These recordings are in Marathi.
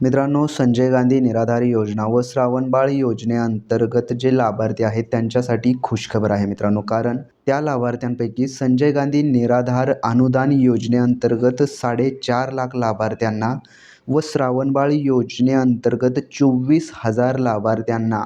मित्रांनो संजय गांधी निराधार योजना व श्रावणबाळ योजनेअंतर्गत जे लाभार्थी आहेत त्यांच्यासाठी खुशखबर आहे मित्रांनो. कारण त्या लाभार्थ्यांपैकी संजय गांधी निराधार अनुदान योजनेअंतर्गत साडेचार लाख लाभार्थ्यांना व श्रावणबाळ योजनेअंतर्गत चोवीस हजार लाभार्थ्यांना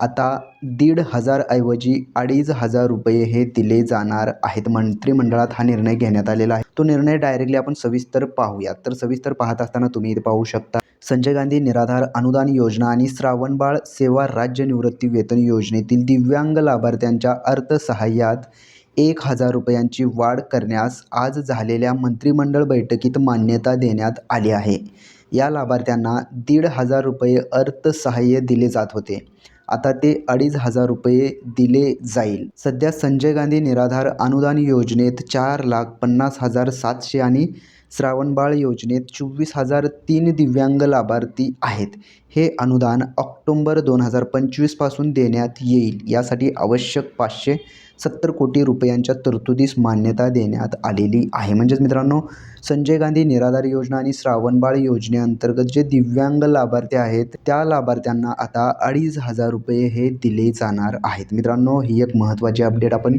आता दीड हजारऐवजी अडीच हजार रुपये हे दिले जाणार आहेत. मंत्रिमंडळात हा निर्णय घेण्यात आलेला आहे. तो निर्णय डायरेक्टली आपण सविस्तर पाहूयात. तर सविस्तर पाहत असताना तुम्ही इथे पाहू शकता संजय गांधी निराधार अनुदान योजना आणि श्रावणबाळ सेवा राज्य निवृत्ती वेतन योजनेतील दिव्यांग लाभार्थ्यांच्या अर्थसहाय्यात एक हजार रुपयांची वाढ करण्यास आज झालेल्या मंत्रिमंडळ बैठकीत मान्यता देण्यात आली आहे. या लाभार्थ्यांना दीड हजार रुपये अर्थसहाय्य दिले जात होते. आता ते अडीच हजार रुपये दिले जाईल. सध्या संजय गांधी निराधार अनुदान योजनेत चार लाख पन्नास हजार सातशे आणि श्रावणबाळ योजनेत चोवीस हजार तीन दिव्यांग लाभार्थी आहेत. हे अनुदान ऑक्टोंबर दोन हजार पंचवीसपासून देण्यात येईल. यासाठी आवश्यक पाचशे सत्तर कोटी रुपयांच्या तरतुदीस मान्यता देण्यात आलेली आहे. म्हणजेच मित्रांनो संजय गांधी निराधार योजना आणि श्रावणबाळ योजनेअंतर्गत जे दिव्यांग लाभार्थी आहेत त्या लाभार्थ्यांना आता अडीच हजार रुपये हे दिले जाणार आहेत. मित्रांनो ही एक महत्त्वाची अपडेट आपण